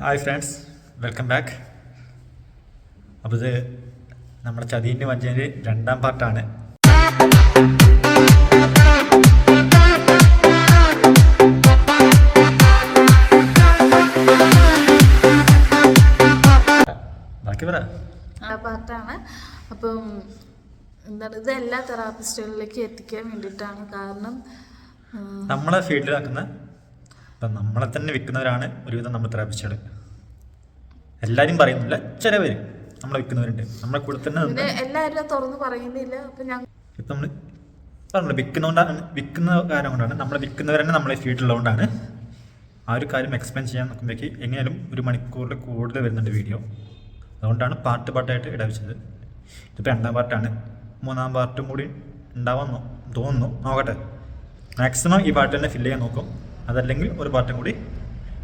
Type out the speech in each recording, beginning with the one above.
Hi friends welcome back അപ്പോൾ ഇത് നമ്മുടെ ചതീന്റെ വഞ്ചേന്റെ രണ്ടാം പാർട്ടാണ് ബാക്കി പറ. ആ പാർട്ടാണ് അപ്പം എന്താണ് ഇത് എല്ലാ തെറാപ്പിസ്റ്റുകളിലേക്ക് എത്തിക്കാൻ വേണ്ടിയിട്ടാണ് കാരണം നമ്മളെ ഫീൽഡിലാക്കുന്ന ഇപ്പം നമ്മളെ തന്നെ വിൽക്കുന്നവരാണ് ഒരുവിധം നമ്മൾ തെറാപ്പിസ്റ്റുകൾ എല്ലാവരും പറയുന്നില്ല ചില പേര് നമ്മളെ വിൽക്കുന്നവരുണ്ട്. നമ്മളെ കൂടെ തന്നെ എല്ലാവരും തുറന്ന് പറയുന്നില്ല അപ്പം ഞങ്ങൾ ഇപ്പം നമ്മൾ പറഞ്ഞില്ല വിൽക്കുന്നതുകൊണ്ടാണ് വിൽക്കുന്ന കാര്യം കൊണ്ടാണ്. നമ്മൾ വിൽക്കുന്നവർ തന്നെ നമ്മളെ ഫീൽഡിലുള്ളതുകൊണ്ടാണ് ആ ഒരു കാര്യം എക്സ്പ്ലെയിൻ ചെയ്യാൻ നോക്കുമ്പോഴേക്ക് എങ്ങനെയാലും ഒരു മണിക്കൂറിൽ കൂടുതൽ വരുന്നുണ്ട് വീഡിയോ. അതുകൊണ്ടാണ് പാർട്ട് പാർട്ടായിട്ട് ഇടവിച്ചത് ഇതിപ്പോൾ രണ്ടാം പാർട്ടാണ് മൂന്നാം പാർട്ടും കൂടി ഉണ്ടാവാൻ തോന്നുന്നു. നോക്കട്ടെ. മാക്സിമം ഈ പാർട്ട് തന്നെ ഫില്ല് ചെയ്യാൻ നോക്കും. അതല്ലെങ്കിൽ ഒരു പാർട്ടും കൂടി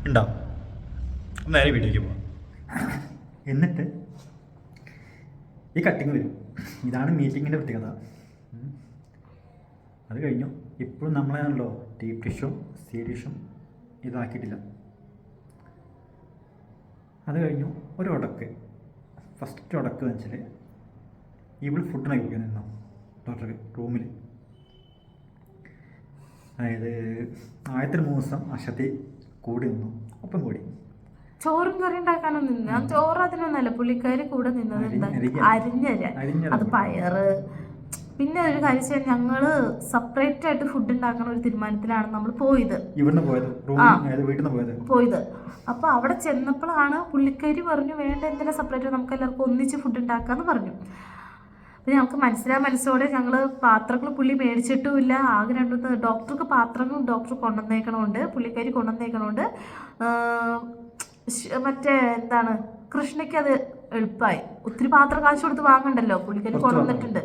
ഉണ്ടാവും. നേരെ വീഡിയോയ്ക്ക് പോവാം. എന്നിട്ട് ഈ കട്ടിങ് വരും. ഇതാണ് മീറ്റിങ്ങിന്റെ പ്രത്യേകത. അത് കഴിഞ്ഞു. ഇപ്പോഴും നമ്മളാണല്ലോ ടീ ടിഷും സി ഡിഷും ഇതാക്കിയിട്ടില്ല. അത് കഴിഞ്ഞു. ഒരു ഉടക്ക്. ഫസ്റ്റ് ഉടക്ക് വെച്ചാൽ ഇവൾ ഫുഡിനായി കഴിക്കാൻ നിന്നു. ഡോക്ടർക്ക് റൂമിൽ അതായത് ആദ്യത്തെ മൂന്ന് ദിവസം അശത്തി കൂടി നിന്നു ഒപ്പം കൂടി. ചോറും കറി ഉണ്ടാക്കാനൊന്നും നിന്ന്. ചോറ് അതിനൊന്നല്ല പുള്ളിക്കാരി കൂടെ നിന്നത് എന്താ? അരിഞ്ഞര. അത് പയറ്. പിന്നെ ഒരു കാര്യം വെച്ചാൽ ഞങ്ങൾ സെപ്പറേറ്റ് ആയിട്ട് ഫുഡ് ഉണ്ടാക്കുന്ന ഒരു തീരുമാനത്തിലാണ് നമ്മൾ പോയത്. ഇവിടുന്ന് പോയത്? വീട്ടിൽ നിന്ന് പോയത്? പോയത്. അപ്പോൾ അവിടെ ചെന്നപ്പോഴാണ് പുള്ളിക്കാരി പറഞ്ഞു വേണ്ട എന്തിനാ സെപ്പറേറ്റ് നമുക്ക് എല്ലാവർക്കും ഒന്നിച്ച് ഫുഡ് ഉണ്ടാക്കാന്ന് പറഞ്ഞു. അപ്പോൾ ഞങ്ങൾക്ക് മനസ്സിലാ മനസ്സോടെ ഞങ്ങൾ പാത്രങ്ങൾ പുള്ളി മേടിച്ചിട്ടുമില്ല. ആകെ രണ്ടു ഡോക്ടർക്ക് പാത്രങ്ങൾ ഡോക്ടർ കൊണ്ടുവന്നേക്കണമുണ്ട്. പുള്ളിക്കാരി കൊണ്ടുവന്നേക്കണമുണ്ട്. മറ്റേ എന്താണ് കൃഷ്ണയ്ക്ക് അത് എളുപ്പമായി. ഒത്തിരി പാത്രം കാശ് കൊടുത്ത് വാങ്ങണ്ടല്ലോ. പുള്ളിക്കാരി കൊണ്ടുവന്നിട്ടുണ്ട്.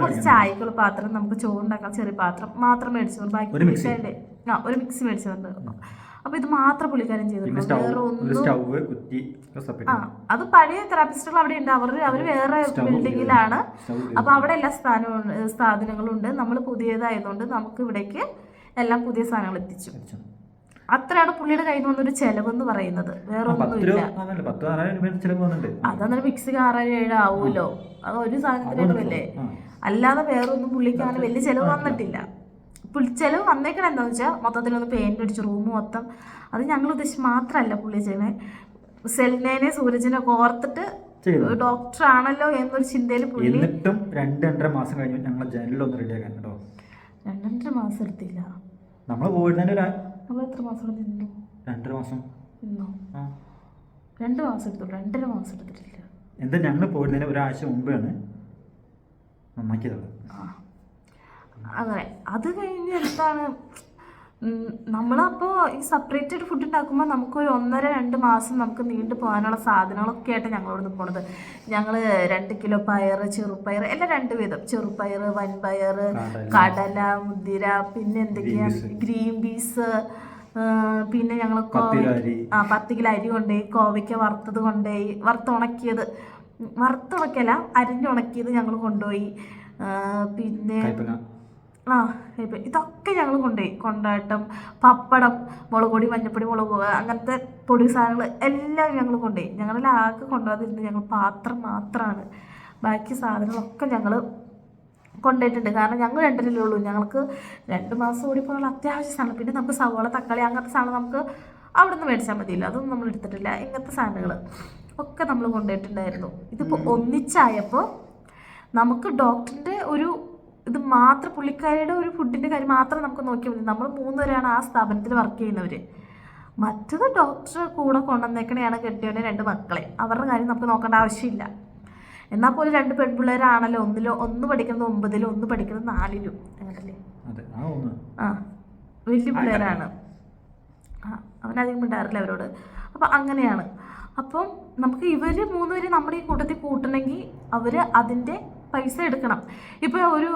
കുറച്ച്. ചായക്കുള്ള പാത്രം നമുക്ക് ചോറുണ്ടാക്കാം. ചെറിയ പാത്രം മാത്രം മേടിച്ചു. ബാക്കി. ആ ഒരു മിക്സി മേടിച്ചിട്ടുണ്ട് അപ്പൊ ഇത് മാത്രം പുള്ളിക്കാരൻ ചെയ്തിട്ടുണ്ട് വേറെ ഒന്നും ആ അത് പഴയ തെറാപ്പിസ്റ്റുകൾ അവിടെ ഉണ്ട്. അവർ അവർ വേറെ ബിൽഡിങ്ങിലാണ് സ്റ്റൗ അപ്പൊ അവിടെ എല്ലാ സ്ഥാനവും സ്ഥാപനങ്ങളും ഉണ്ട് നമ്മൾ പുതിയതായതുകൊണ്ട് നമുക്ക് ഇവിടേക്ക് എല്ലാം പുതിയ സാധനങ്ങൾ എത്തിച്ചു. അത്രയാണ് പുള്ളിയുടെ കയ്യിൽ നിന്ന് വന്നൊരു ചെലവെന്ന് പറയുന്നത്. വേറെ ഒന്നുമില്ല ആറായിരം രൂപ ചിലവ് വന്നിട്ടുണ്ട്. അതന്നേരം മിക്സി ആറായിരം ഏഴ് ആവുമല്ലോ. അത് ഒരു സാധനത്തിനല്ലേ അല്ലേ അല്ലാതെ വേറെ ഒന്നും പുള്ളിക്ക് അങ്ങനെ വലിയ ചെലവ് വന്നിട്ടില്ല. പുള്ളി ചിലവ് വന്നേക്കണ എന്താന്ന് വെച്ചാൽ മൊത്തത്തിലൊന്ന് പെയിന്റ് അടിച്ച് റൂം മൊത്തം. അത് ഞങ്ങൾ ഉദ്ദേശിച്ച് മാത്രമല്ല പുള്ളി ചെയ്യണേ. സെലിനേനെ സൂരജിനെ ഓർത്തിട്ട്. ഡോക്ടർ ആണല്ലോ എന്നൊരു ചിന്തയിൽ പുള്ളി എന്നിട്ടും രണ്ട് രണ്ടര മാസം കഴിഞ്ഞു ഞങ്ങൾ ജനലൊന്ന് റെഡിയാക്കാൻ കേട്ടോ. രണ്ടര മാസം എടുത്തില്ല. നമ്മൾ പോയിരുന്നതിന്റെ ഒരു നമ്മൾ എത്ര മാസം നിന്നു? രണ്ടര മാസം. നിന്നോ? ആ. രണ്ട് മാസം എടുത്തു. രണ്ടര മാസം എടുത്തിട്ടില്ല. എന്താ ഞങ്ങൾ പോയിരുന്നതിന് ഒരാഴ്ച മുമ്പാണ് നന്നാക്കിയത്. ആ. അങ്ങനെ അത് കഴിഞ്ഞ് എന്താണ്? നമ്മളപ്പോൾ ഈ സെപ്പറേറ്റഡ് ഫുഡ് ഉണ്ടാക്കുമ്പോൾ നമുക്ക് ഒരു ഒന്നര രണ്ട് മാസം നമുക്ക് നീണ്ടു പോകാനുള്ള സാധനങ്ങളൊക്കെ ആയിട്ട് ഞങ്ങളോട് പോണത്. ഞങ്ങൾ രണ്ട് കിലോ പയർ ചെറുപയർ എല്ലാം രണ്ട് വിധം. ചെറുപയർ വൻപയർ കടല. മുതിര പിന്നെ എന്തൊക്കെയാണ് ഗ്രീൻ പീസ് പിന്നെ ഞങ്ങൾ ആ പത്ത് കിലോ അരി കൊണ്ടുപോയി കോവയ്ക്ക വറുത്തത് കൊണ്ടുപോയി വറുത്ത് ഉണക്കിയത് വറുത്ത് അരിഞ്ഞുണക്കിയത് ഞങ്ങൾ കൊണ്ടുപോയി. പിന്നെ ആ ഇപ്പം ഇതൊക്കെ ഞങ്ങൾ കൊണ്ടുപോയി കൊണ്ടാട്ടം പപ്പടം മുളക് പൊടി മഞ്ഞപ്പൊടി മുളക് അങ്ങനത്തെ പൊടി സാധനങ്ങൾ എല്ലാം ഞങ്ങൾ കൊണ്ടുപോയി ഞങ്ങളിൽ ആകെ കൊണ്ടുപോകാതിരുന്നത് ഞങ്ങൾ പാത്രം മാത്രമാണ് ബാക്കി സാധനങ്ങളൊക്കെ ഞങ്ങൾ കൊണ്ടുപോയിട്ടുണ്ട് കാരണം ഞങ്ങൾ രണ്ടിലേ ഉള്ളൂ. ഞങ്ങൾക്ക് രണ്ട് മാസം കൂടി പോകാനുള്ള അത്യാവശ്യ സാധനം. പിന്നെ നമുക്ക് സവാള തക്കാളി അങ്ങനത്തെ സാധനം നമുക്ക് അവിടെ നിന്ന് മേടിച്ചാൽ മതിയില്ല. അതൊന്നും നമ്മൾ എടുത്തിട്ടില്ല. ഇങ്ങനത്തെ സാധനങ്ങൾ ഒക്കെ നമ്മൾ കൊണ്ടുപോയിട്ടുണ്ടായിരുന്നു ഇതിപ്പോൾ ഒന്നിച്ചായപ്പോൾ നമുക്ക് ഡോക്ടറിന്റെ ഒരു ഇത് മാത്രം പുള്ളിക്കാരിയുടെ ഒരു ഫുഡിന്റെ കാര്യം മാത്രം നമുക്ക് നോക്കിയാൽ മതി. നമ്മൾ മൂന്നുപേരാണ് ആ സ്ഥാപനത്തിൽ വർക്ക് ചെയ്യുന്നവർ മറ്റത് ഡോക്ടർ കൂടെ കൊണ്ടുവന്നേക്കണെയാണ് കെട്ടിയവന്റെ രണ്ട് മക്കളെ. അവരുടെ കാര്യം നമുക്ക് നോക്കേണ്ട ആവശ്യമില്ല. എന്നാൽ പോലും രണ്ട് പെൺപിള്ളേരാണല്ലോ. ഒന്നിലോ ഒന്ന് പഠിക്കുന്നത് ഒമ്പതിലും ഒന്ന് പഠിക്കുന്നത് നാലിലും. അങ്ങനല്ലേ ആ വലിയ പിള്ളേരാണ്. ആ അവനധികം മിണ്ടാറില്ല അവരോട്. അപ്പം അങ്ങനെയാണ്. അപ്പം നമുക്ക് ഇവർ മൂന്നുപേര് നമ്മുടെ ഈ കൂട്ടത്തിൽ കൂട്ടണമെങ്കിൽ അവർ അതിന്റെ പൈസ എടുക്കണം. ഇപ്പോൾ ഒരു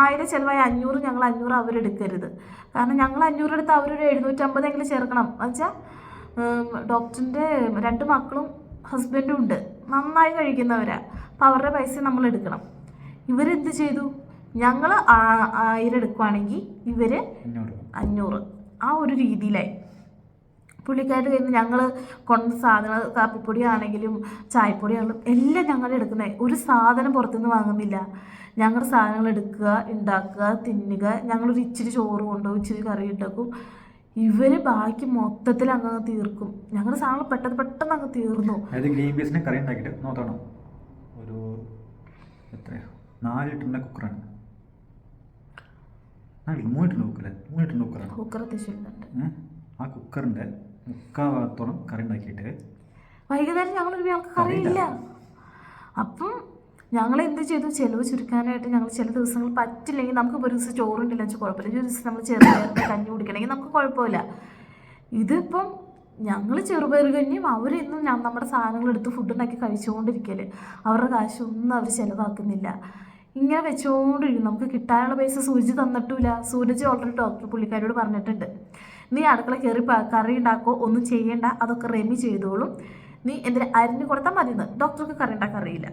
ആയിരം ചിലവായി അഞ്ഞൂറ് ഞങ്ങൾ അഞ്ഞൂറ് അവരെടുക്കരുത് കാരണം ഞങ്ങൾ അഞ്ഞൂറ് എടുത്ത് അവരൊരു എഴുന്നൂറ്റമ്പതെങ്കിലും ചേർക്കണം. എന്നുവെച്ചാൽ ഡോക്ടറിന്റെ രണ്ട് മക്കളും ഹസ്ബൻഡും ഉണ്ട്. നന്നായി കഴിക്കുന്നവരാ. അപ്പോൾ അവരുടെ പൈസ നമ്മൾ എടുക്കണം. ഇവരെന്ത് ചെയ്തു? ഞങ്ങൾ ആയിരം എടുക്കുവാണെങ്കിൽ ഇവർ അഞ്ഞൂറ്. ആ ഒരു രീതിയിലായി. പുള്ളിക്കാരുടെ കയ്യിൽ നിന്ന് ഞങ്ങൾ കൊണ്ട് സാധനങ്ങൾ കാപ്പിപ്പൊടി ആണെങ്കിലും ചായപ്പൊടി ആണെങ്കിലും എല്ലാം ഞങ്ങൾ എടുക്കുന്നത് ഒരു സാധനം പുറത്തുനിന്ന് വാങ്ങുന്നില്ല. ഞങ്ങളുടെ സാധനങ്ങൾ എടുക്കുക ഉണ്ടാക്കുക തിന്നുക. ഞങ്ങളൊരു ഇച്ചിരി ചോറ് കൊണ്ടുപോകും ഇച്ചിരി കറി ഉണ്ടാക്കും ഇവർ ബാക്കി മൊത്തത്തിൽ അങ്ങ് തീർക്കും. ഞങ്ങളുടെ സാധനങ്ങൾ പെട്ടെന്ന് പെട്ടെന്ന് അങ്ങ് തീർന്നു. അതായത് ഗ്രീൻ പീസിന് കറി ഉണ്ടാക്കിയിട്ട് നോക്കണം. ഒരു എത്രയാ? നാല് ലിറ്ററിന്റെ കുക്കറാണ്. നാല് മൂന്ന് ലിറ്ററിന്റെ കുക്കറല്ലേ? മൂന്ന് ലിറ്ററിന്റെ കുക്കറാണ്. കുക്കർ അത്യാവശ്യമുണ്ട് ആ കുക്കറിന്റെ മുക്കാൽ ഭാഗത്തോളം കറി ഉണ്ടാക്കിയിട്ട് വൈകുന്നേരം ഞങ്ങൾ ഞങ്ങൾക്ക് കറിയില്ല. അപ്പം ഞങ്ങൾ എന്ത് ചെയ്തു? ചിലവ് ചുരുക്കാനായിട്ട് ഞങ്ങൾ ചില ദിവസങ്ങൾ പറ്റില്ലെങ്കിൽ നമുക്ക് ഒരു ദിവസം ചോറുണ്ടില്ല വെച്ചാൽ കുഴപ്പമില്ല. ഒരു ദിവസം നമ്മൾ ചെറുപയറിന്റെ കഞ്ഞി കുടിക്കണമെങ്കിൽ നമുക്ക് കുഴപ്പമില്ല. ഇതിപ്പം ഞങ്ങൾ ചെറുപയർ കഞ്ഞിയും അവരെന്നും ഞാൻ നമ്മുടെ സാധനങ്ങൾ എടുത്ത് ഫുഡ് ഉണ്ടാക്കി കഴിച്ചുകൊണ്ടിരിക്കൽ അവരുടെ കാശൊന്നും അവർ ചിലവാക്കുന്നില്ല. ഇങ്ങനെ വെച്ചുകൊണ്ടിരിക്കും നമുക്ക് കിട്ടാനുള്ള പൈസ സൂചി തന്നിട്ടില്ല സൂരജ് ഓൾറെഡി ഡോക്ടർ പുള്ളിക്കാരോട് പറഞ്ഞിട്ടുണ്ട്. നീ അടുക്കള കയറി കറി ഉണ്ടാക്കോ ഒന്നും ചെയ്യേണ്ട അതൊക്കെ റെമി ചെയ്തോളും. നീ എന്തിനാ അരിഞ്ഞു കൊടുത്താൽ മതി എന്ന് ഡോക്ടർക്ക് കറി ഉണ്ടാക്കാൻ അറിയില്ല.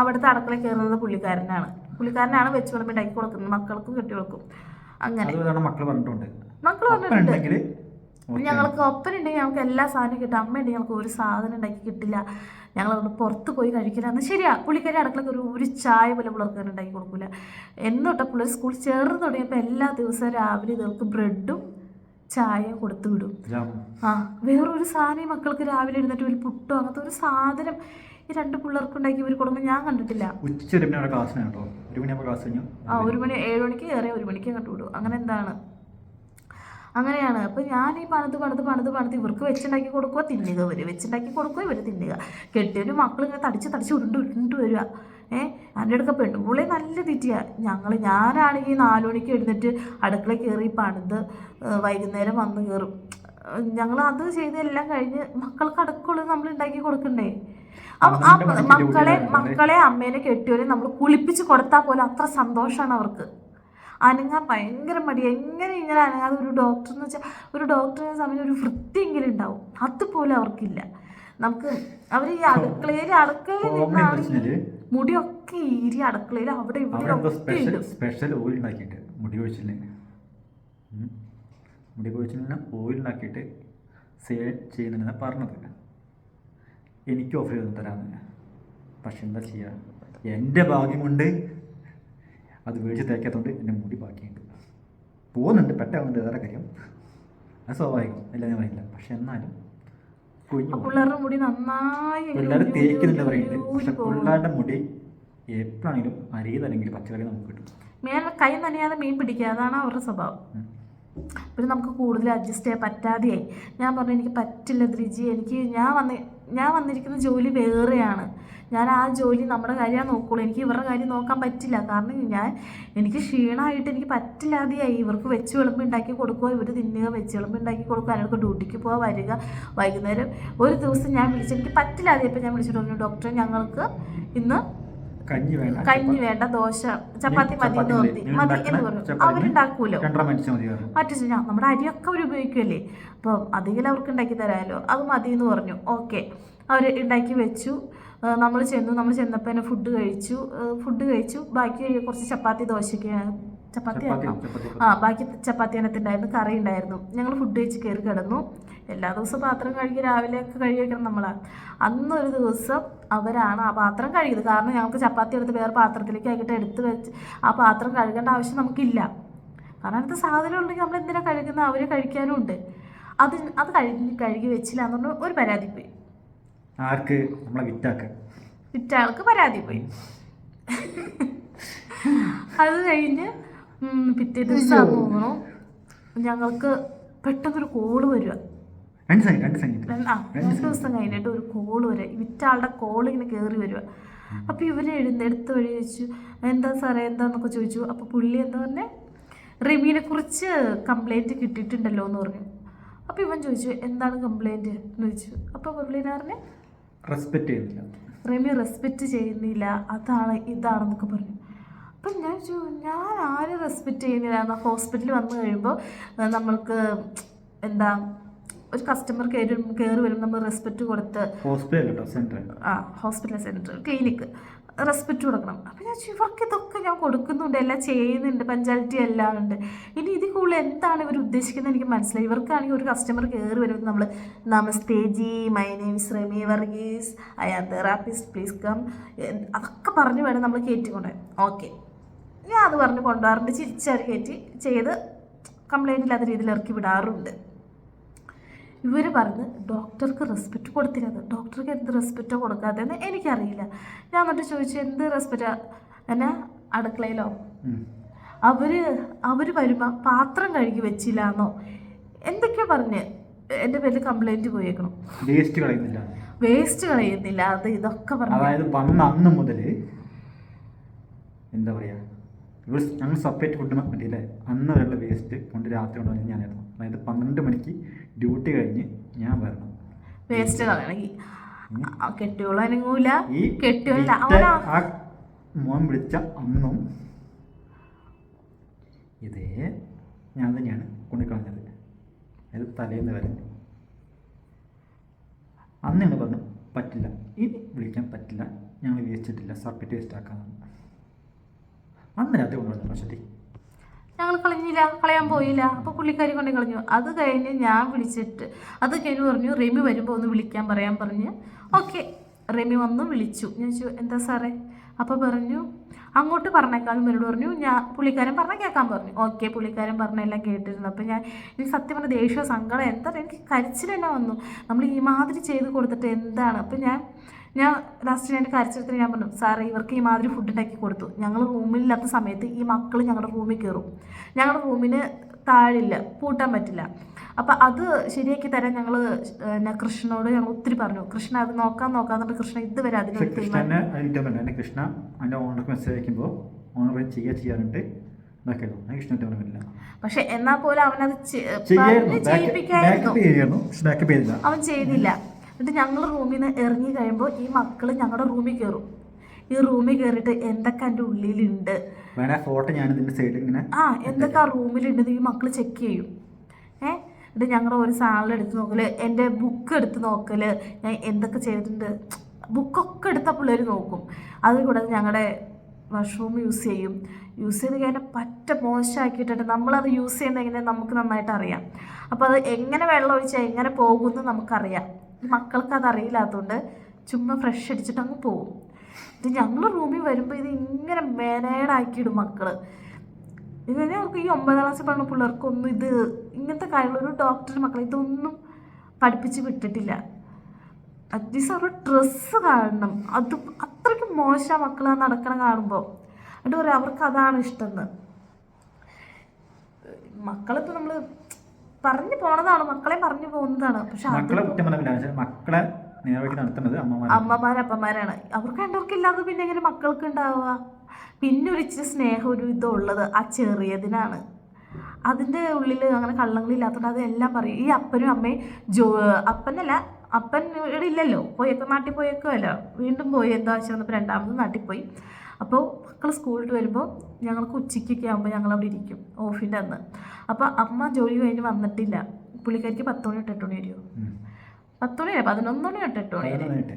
അവിടുത്തെ അടുക്കള കയറുന്നത് പുള്ളിക്കാരനാണ്. പുള്ളിക്കാരനാണ് വെച്ച് വിളമ്പി ഉണ്ടാക്കി കൊടുക്കുന്നത്. മക്കൾക്കും കുട്ടികൾക്കും അങ്ങനെ. മക്കൾ പറഞ്ഞിട്ടുണ്ട്. മക്കൾ പറഞ്ഞിട്ടുണ്ട്. ഞങ്ങൾക്ക് ഒപ്പനുണ്ടെങ്കിൽ ഞങ്ങൾക്ക് എല്ലാ സാധനവും കിട്ടും. അമ്മ ഉണ്ടെങ്കിൽ ഞങ്ങൾക്ക് ഒരു സാധനം ഉണ്ടാക്കി കിട്ടില്ല. ഞങ്ങൾ അവിടെ പുറത്ത് പോയി കഴിക്കില്ല ശരിയാ. പുള്ളിക്കാരി അടുക്കളക്ക് ഒരു ഒരു ചായ പോലെ പിള്ളേർക്ക് ഉണ്ടാക്കി കൊടുക്കില്ല എന്നിട്ട് പിള്ളേർ സ്കൂൾ ചേർന്ന് തുടങ്ങിയപ്പോൾ എല്ലാ ദിവസവും രാവിലെ ഇവർക്ക് ബ്രെഡും ചായയും കൊടുത്തു വിടും. ആ വേറൊരു സാധനം മക്കൾക്ക് രാവിലെ എഴുന്നേറ്റ് ഒരു പുട്ടോ അങ്ങനത്തെ ഒരു സാധനം ഈ രണ്ട് പിള്ളേർക്ക് ഉണ്ടാക്കി ഒരു കൊടുക്കുമ്പോൾ ഞാൻ കണ്ടിട്ടില്ല. ആ ഒരു മണി ഏഴ് മണിക്ക് കയറി ഒരു മണിക്ക് അങ്ങോട്ട് വിടും. അങ്ങനെ എന്താണ്? അങ്ങനെയാണ്. അപ്പോൾ ഞാൻ ഈ പണിത് പണിത് പണിത് പണിത് ഇവർക്ക് വെച്ചുണ്ടാക്കി കൊടുക്കുക തിന്നുക. ഇവർ വെച്ചുണ്ടാക്കി കൊടുക്കുക ഇവർ തിന്നുക. കെട്ടിയൊരു മക്കൾ ഇങ്ങനെ തടിച്ച് തടിച്ച് ഉരുണ്ട് ഉരുണ്ട് വരിക. ഏ? എന്റെ അടുക്ക പെണ്ണുമ്പുള്ളി നല്ല തെറ്റിയ. ഞങ്ങൾ ഞാനാണെങ്കിൽ നാലു മണിക്ക് എഴുന്നേറ്റ് അടുക്കള കയറി പണിത് വൈകുന്നേരം വന്ന് കയറും. ഞങ്ങൾ അത് ചെയ്ത് എല്ലാം കഴിഞ്ഞ് മക്കൾക്ക് അടുക്കുള്ളത് നമ്മൾ ഉണ്ടാക്കി കൊടുക്കണ്ടേ? മക്കളെ മക്കളെ അമ്മേനെ കെട്ടിയവരെ നമ്മൾ കുളിപ്പിച്ച് കൊടുത്താൽ പോലെ അത്ര സന്തോഷമാണ് അവർക്ക്. അനങ്ങാൻ ഭയങ്കര മടി എങ്ങനെ ഇങ്ങനെ അനങ്ങാതെ ഒരു ഡോക്ടർ എന്ന് വെച്ചാൽ ഒരു ഡോക്ടറിനെ സമയം ഒരു വൃത്തിയെങ്കിലും ഉണ്ടാവും. അതുപോലും അവർക്കില്ല. നമുക്ക് അവർ ഈ അടുക്കളയിൽ അടുക്കളയിൽ മുടിയൊക്കെ ഈരി അടുക്കളയിൽ അവിടെ ഇവിടെ സ്പെഷ്യൽ ഓയിൽ ഉണ്ടാക്കിയിട്ട് മുടി കൊഴിച്ചിലിന്. മുടി കൊഴിച്ചിലിന് ഓയിൽ ഉണ്ടാക്കിയിട്ട് സെയിൽ ചെയ്യുന്നുണ്ടെന്ന് പറഞ്ഞത്. എനിക്ക് ഓഫർ ചെയ്ത് തരാമെന്ന് പക്ഷെ എന്താ ചെയ്യുക എന്റെ ഭാഗ്യം കൊണ്ട് അത് മേടിച്ച് തേക്കാത്തതുകൊണ്ട് എന്റെ മുടി ബാക്കിയുണ്ട്. പോകുന്നുണ്ട് പെട്ടെന്നുണ്ട് വേറെ കാര്യം. അത് സ്വാഭാവികം. എല്ലാം ഞാൻ പറയില്ല പക്ഷെ എന്നാലും പിള്ളേരുടെ മുടി നന്നായി പിള്ളേർ ഊരി പറയുന്നത് പക്ഷെ പോകും. പിള്ളേരുടെ മുടി എപ്പോഴാണെങ്കിലും അരിയതല്ലെങ്കിൽ പച്ചക്കറി നമുക്ക് കിട്ടും. മേൽ കൈ നനയാതെ മീൻ പിടിക്കുക അതാണ് അവരുടെ സ്വഭാവം. പിന്നെ നമുക്ക് കൂടുതൽ അഡ്ജസ്റ്റ് ചെയ്യാൻ പറ്റാതെയായി. ഞാൻ പറഞ്ഞു എനിക്ക് പറ്റില്ല ദ്രിജി. എനിക്ക് ഞാൻ വന്ന് ഞാൻ വന്നിരിക്കുന്ന ജോലി വേറെയാണ്. ഞാൻ ആ ജോലി നമ്മുടെ കാര്യം നോക്കുള്ളൂ. എനിക്ക് ഇവരുടെ കാര്യം നോക്കാൻ പറ്റില്ല. കാരണം ഞാൻ എനിക്ക് ക്ഷീണമായിട്ട് എനിക്ക് പറ്റില്ലാതെയായി ഇവർക്ക് വെച്ച് വിളമ്പ് ഉണ്ടാക്കി കൊടുക്കുക ഇവർ തിന്നുക വെച്ച് വിളമ്പ് ഉണ്ടാക്കി കൊടുക്കുക അതിനൊക്കെ ഡ്യൂട്ടിക്ക് പോകാൻ വരിക വൈകുന്നേരം ഒരു ദിവസം ഞാൻ വിളിച്ചു എനിക്ക് പറ്റില്ലാതെ ഇപ്പം ഞാൻ വിളിച്ചിട്ട് പറഞ്ഞു ഡോക്ടറെ ഞങ്ങൾക്ക് ഇന്ന് കഞ്ഞി വേണ്ട കഞ്ഞി വേണ്ട ദോശ ചപ്പാത്തി മതി എന്ന് നിങ്ങൾ മതി എന്ന് പറഞ്ഞു. അവരുണ്ടാക്കൂലോ? മറ്റു നമ്മുടെ അരിയൊക്കെ അവർ ഉപയോഗിക്കുമല്ലേ അപ്പം അധികം അവർക്ക് ഉണ്ടാക്കി തരാമല്ലോ അത് മതി എന്ന് പറഞ്ഞു. ഓക്കെ. അവർ ഉണ്ടാക്കി വെച്ചു. നമ്മൾ ചെന്നു. നമ്മൾ ചെന്നപ്പോൾ തന്നെ ഫുഡ് കഴിച്ചു. ഫുഡ് കഴിച്ചു. ബാക്കി കുറച്ച് ചപ്പാത്തി ദോശയ്ക്ക് ചപ്പാത്തി ആ ബാക്കി ചപ്പാത്തി അതിനകത്തുണ്ടായിരുന്നു കറി ഉണ്ടായിരുന്നു. ഞങ്ങൾ ഫുഡ് കഴിച്ച് കയറി കിടന്നു. എല്ലാ ദിവസവും പാത്രം കഴുകി രാവിലെ ഒക്കെ കഴുകി വെക്കണം നമ്മളാണ് അന്നൊരു ദിവസം അവരാണ് ആ പാത്രം കഴുകിയത്. കാരണം ഞങ്ങൾക്ക് ചപ്പാത്തി എടുത്ത് വേറെ പാത്രത്തിലേക്ക് ആക്കിയിട്ട് എടുത്ത് വെച്ച് ആ പാത്രം കഴുകേണ്ട ആവശ്യം നമുക്കില്ല. കാരണം അടുത്ത സാധനം ഉണ്ടെങ്കിൽ നമ്മൾ എന്തിനാണ് കഴുകുന്നത് അവർ കഴിക്കാനും ഉണ്ട്. അത് അത് കഴുകി കഴുകി വെച്ചില്ല എന്ന് പറഞ്ഞാൽ ഒരു പരാതി പോയി. ആർക്ക്? നമ്മളെ വിറ്റാക്ക്. വിറ്റാൾക്ക് പരാതി പോയി. അത് കഴിഞ്ഞ് പിറ്റേ ദിവസം തോന്നണു. ഞങ്ങൾക്ക് പെട്ടെന്നൊരു കോൾ വരിക. രണ്ട് ദിവസം കഴിഞ്ഞിട്ട് ഒരു കോൾ വരിക. വിറ്റാളുടെ കോൾ ഇങ്ങനെ കയറി വരിക. അപ്പോൾ ഇവർ എഴുന്നെടുത്ത് വഴി ചോദിച്ചു എന്താ സാറേ എന്താന്നൊക്കെ ചോദിച്ചു. അപ്പോൾ പുള്ളി എന്താ പറഞ്ഞേ റിമീനെ കുറിച്ച് കംപ്ലൈന്റ് കിട്ടിയിട്ടുണ്ടല്ലോ എന്ന് പറഞ്ഞു. അപ്പോൾ ഇവൻ ചോദിച്ചു എന്താണ് കംപ്ലൈന്റ് എന്ന് ചോദിച്ചു. അപ്പോൾ പുള്ളിനെ പറഞ്ഞേ റെസ്പെക്ട് ചെയ്യുന്നില്ല. റെമി റെസ്പെക്റ്റ് ചെയ്യുന്നില്ല. അതാണ് ഇതാണെന്നൊക്കെ പറഞ്ഞു. അപ്പം ഞാൻ ചോ ഞാൻ ആരും റെസ്പെക്റ്റ് ചെയ്യുന്നില്ല? ഹോസ്പിറ്റലിൽ വന്നു കഴിയുമ്പോൾ നമ്മൾക്ക് എന്താ ഒരു കസ്റ്റമർ കയറി കയറി വരും നമ്മൾ റെസ്പെക്റ്റ് കൊടുത്ത് ഹോസ്പിറ്റൽ ആ ഹോസ്പിറ്റൽ സെന്റർ ക്ലിനിക്ക് റെസ്പെക്റ്റ് കൊടുക്കണം. അപ്പം ഞാൻ ഇവർക്ക് ഇതൊക്കെ ഞാൻ കൊടുക്കുന്നുണ്ട്. എല്ലാം ചെയ്യുന്നുണ്ട്. പഞ്ചായത്തി എല്ലാം ഉണ്ട്. ഇനി ഇതിൽ കൂടുതൽ എന്താണ് ഇവർ ഉദ്ദേശിക്കുന്നത്? എനിക്ക് മനസ്സിലായി. ഇവർക്കാണെങ്കിൽ ഒരു കസ്റ്റമർ കയറി വരുമ്പോൾ നമ്മൾ namaste ji my name's Remi Varghese I am therapist please come അതൊക്കെ പറഞ്ഞു വേണം നമ്മൾ കയറ്റിക്കൊണ്ട് ഓക്കെ ഞാൻ അത് പറഞ്ഞ് കൊണ്ടുപോകാറുണ്ട്. ചിരിച്ചറി കയറ്റി ചെയ്ത് കംപ്ലൈന്റ് ഇല്ലാത്ത രീതിയിൽ ഇറക്കി വിടാറുണ്ട്. ഇവർ പറഞ്ഞ് ഡോക്ടർക്ക് റെസ്പെക്റ്റ് കൊടുത്തിരുന്നത്. ഡോക്ടർക്ക് എന്ത് റെസ്പെക്റ്റോ കൊടുക്കാത്തതെന്ന് എനിക്കറിയില്ല. ഞാൻ എന്നിട്ട് ചോദിച്ചു എന്ത് റെസ്പെക്റ്റാ എന്നാ അടുക്കളയിലോ? അവർ അവർ വരുമ്പോൾ പാത്രം കഴുകി വെച്ചില്ല എന്നോ എന്തൊക്കെയാ പറഞ്ഞ്? എന്റെ പേരിൽ കംപ്ലൈന്റ് പോയേക്കണം. വേസ്റ്റ് കളയുന്നില്ല. വേസ്റ്റ് കളയുന്നില്ല. അത് ഇതൊക്കെ പറഞ്ഞു അതായത് വന്ന അന്ന് മുതൽ എന്താ പറയുക ഇവർ ഞങ്ങൾ സെപ്പറേറ്റ് ഫുഡ് പറ്റിയില്ലേ അന്ന് വരെയുള്ള വേസ്റ്റ് കൊണ്ട് രാത്രി കൊണ്ടുവന്ന് ഞാനായിരുന്നു. അതായത് പന്ത്രണ്ട് മണിക്ക് ഡ്യൂട്ടി കഴിഞ്ഞ് ഞാൻ വരണം. വേസ്റ്റ് ആ മോൻ വിളിച്ച അന്നും ഇതേ ഞാൻ തന്നെയാണ് കൊണ്ടുകളഞ്ഞത്. അതായത് തലേന്ന് വരെ. അന്ന് ഞങ്ങൾ പറഞ്ഞു പറ്റില്ല. ഇനി വിളിക്കാൻ പറ്റില്ല. ഞങ്ങൾ വേസ്റ്റ് ഇട്ടില്ല. സർപ്പറ്റ് വേസ്റ്റ് ആക്കാമെന്ന് അന്ന് രാത്രി കൊണ്ടുവന്നു പക്ഷേ ഞങ്ങൾ കളഞ്ഞില്ല കളയാൻ പോയില്ല. അപ്പോൾ പുള്ളിക്കാരി കൊണ്ട് കളഞ്ഞു. അത് കഴിഞ്ഞ് ഞാൻ വിളിച്ചിട്ട് അത് കഴിഞ്ഞ് പറഞ്ഞു റെമി വരുമ്പോൾ ഒന്ന് വിളിക്കാൻ പറയാൻ പറഞ്ഞ്. ഓക്കെ. റെമി വന്നു വിളിച്ചു. ഞാൻ ചോദിച്ചു എന്താ സാറേ? അപ്പോൾ പറഞ്ഞു അങ്ങോട്ട് പറഞ്ഞേക്കാന്ന് എന്നോട് പറഞ്ഞു. ഞാൻ പുള്ളിക്കാരൻ പറഞ്ഞാൽ കേൾക്കാൻ പറഞ്ഞു. ഓക്കെ പുള്ളിക്കാരൻ പറഞ്ഞെല്ലാം കേട്ടിരുന്നു. അപ്പോൾ ഞാൻ എനിക്ക് സത്യം പറഞ്ഞ ദേഷ്യ സങ്കടം എന്താ എനിക്ക് കരച്ചിലെന്നെ വന്നു. നമ്മൾ ഈ മാതിരി ചെയ്ത് കൊടുത്തിട്ട് എന്താണ്? അപ്പോൾ ഞാൻ ഞാൻ ലാസ്റ്റ് ഞാൻ കരച്ചിടത്തിന് ഞാൻ പറഞ്ഞു സാറേ ഇവർക്ക് ഈ മാതിരി ഫുഡ് ഉണ്ടാക്കി കൊടുത്തു. ഞങ്ങൾ റൂമിലില്ലാത്ത സമയത്ത് ഈ മക്കൾ ഞങ്ങളുടെ റൂമിൽ കയറും ഞങ്ങളുടെ റൂമിന് താഴില്ല പൂട്ടാൻ പറ്റില്ല. അപ്പം അത് ശരിയാക്കി തരാൻ ഞങ്ങൾ എന്നാ കൃഷ്ണനോട് ഞങ്ങൾ ഒത്തിരി പറഞ്ഞു. കൃഷ്ണ അത് നോക്കാൻ നോക്കാൻ എന്നിട്ട് കൃഷ്ണ ഇതുവരെ അതിനൊരു കൃഷ്ണ അതിന്റെ കൃഷ്ണ എന്റെ ഓണർക്ക് മെസ്സേജ് അയക്കുമ്പോൾ ഓണർ ചെയ്യാ ചെയ്യാറുണ്ട്. പക്ഷെ എന്നാ പോലും അവനത് ചെയ്യിപ്പിക്കായിരുന്നു. അവൻ ചെയ്തില്ല. എന്നിട്ട് ഞങ്ങൾ റൂമിൽ നിന്ന് ഇറങ്ങി കഴിയുമ്പോൾ ഈ മക്കൾ ഞങ്ങളുടെ റൂമിൽ കയറും ഈ റൂമിൽ കയറിയിട്ട് എന്തൊക്കെ എന്റെ ഉള്ളിലുണ്ട്? ഫോട്ടോ ഞാൻ ഇതിന്റെ സൈഡിൽ ഇങ്ങനെ ആ എന്തൊക്കെ ആ റൂമിലുണ്ടെന്ന് ഈ മക്കൾ ചെക്ക് ചെയ്യും. ഏ? എന്നിട്ട് ഞങ്ങൾ ഒരു സാധനം എടുത്ത് നോക്കൽ എന്റെ ബുക്ക് എടുത്ത് നോക്കൽ ഞാൻ എന്തൊക്കെ ചെയ്തിട്ടുണ്ട്. ബുക്കൊക്കെ എടുത്ത പിള്ളേർ നോക്കും. അത് കൂടാതെ ഞങ്ങളുടെ വാഷ്റൂം യൂസ് ചെയ്യും. യൂസ് ചെയ്ത് കഴിഞ്ഞാൽ പറ്റ മോശമാക്കിയിട്ടുണ്ട് നമ്മളത് യൂസ് ചെയ്യുന്നത് എങ്ങനെ നമുക്ക് നന്നായിട്ട് അറിയാം. അപ്പോൾ അത് എങ്ങനെ വെള്ളം ഒഴിച്ചാൽ എങ്ങനെ പോകുമെന്ന് നമുക്കറിയാം. മക്കൾക്ക് അത് അറിയില്ലാത്തതുകൊണ്ട് ചുമ്മാ ഫ്രഷ് അടിച്ചിട്ട് അങ്ങ് പോകും ഇത് ഞങ്ങൾ റൂമിൽ വരുമ്പോൾ ഇത് ഇങ്ങനെ മേനേഡാക്കിയിടും മക്കൾ ഇങ്ങനെ അവർക്ക് ഈ ഒമ്പതാം ക്ലാസ്സിൽ പഠിക്കുന്ന പിള്ളേർക്കൊന്നും ഇത് ഇങ്ങനത്തെ കാര്യങ്ങൾ ഒരു ഡോക്ടറുടെ മക്കളെ ഇതൊന്നും പഠിപ്പിച്ച് വിട്ടിട്ടില്ല. അറ്റ്ലീസ്റ്റ് അവരുടെ ഡ്രസ്സ് കാണണം. അത് അത്രയ്ക്ക് മോശം മക്കൾ നടക്കണം കാണുമ്പോൾ എന്നിട്ട് പറയാം അവർക്ക് അതാണ് ഇഷ്ടമെന്ന് മക്കളിപ്പോൾ നമ്മൾ പറഞ്ഞു പോണതാണ് മക്കളെ പറഞ്ഞു പോകുന്നതാണ്. പക്ഷെ മക്കളെ കുറ്റം പറഞ്ഞില്ല മക്കളെ നടത്തുന്നത് അപ്പന്മാരാണ്. അവർക്ക് രണ്ടവർക്ക് ഇല്ലാതെ പിന്നെ എങ്ങനെ മക്കൾക്ക് ഉണ്ടാവുക? പിന്നെ ഒരു ഇച്ചിരി സ്നേഹം ഒരു ഇതുള്ളത് ആ ചെറിയതിനാണ്. അതിന്റെ ഉള്ളിൽ അങ്ങനെ കള്ളങ്ങളില്ലാത്തതുകൊണ്ട് അതെല്ലാം പറയും. ഈ അപ്പനും അമ്മയും ജോ അപ്പനല്ല അപ്പൻ ഇവിടെ ഇല്ലല്ലോ. പോയേക്കോ നാട്ടിൽ പോയേക്കുമല്ലോ വീണ്ടും പോയി എന്താ വെച്ചാൽ വന്നപ്പോൾ രണ്ടാമത് നാട്ടിൽ പോയി. അപ്പോൾ മക്കൾ സ്കൂളിൽ വരുമ്പോൾ ഞങ്ങൾക്ക് ഉച്ചയ്ക്കൊക്കെ ആകുമ്പോൾ ഞങ്ങൾ അവിടെ ഇരിക്കും ഓഫിന്റെ അന്ന്. അപ്പോൾ അമ്മ ജോലി കഴിഞ്ഞ് വന്നിട്ടില്ല. പുള്ളിക്കാരിക്ക് പത്ത് മണി തൊട്ട് എട്ട് മണി വരുമോ പത്ത് മണി മണിയല്ല പതിനൊന്ന് മണി തൊട്ട് എട്ട് മണി വരെ.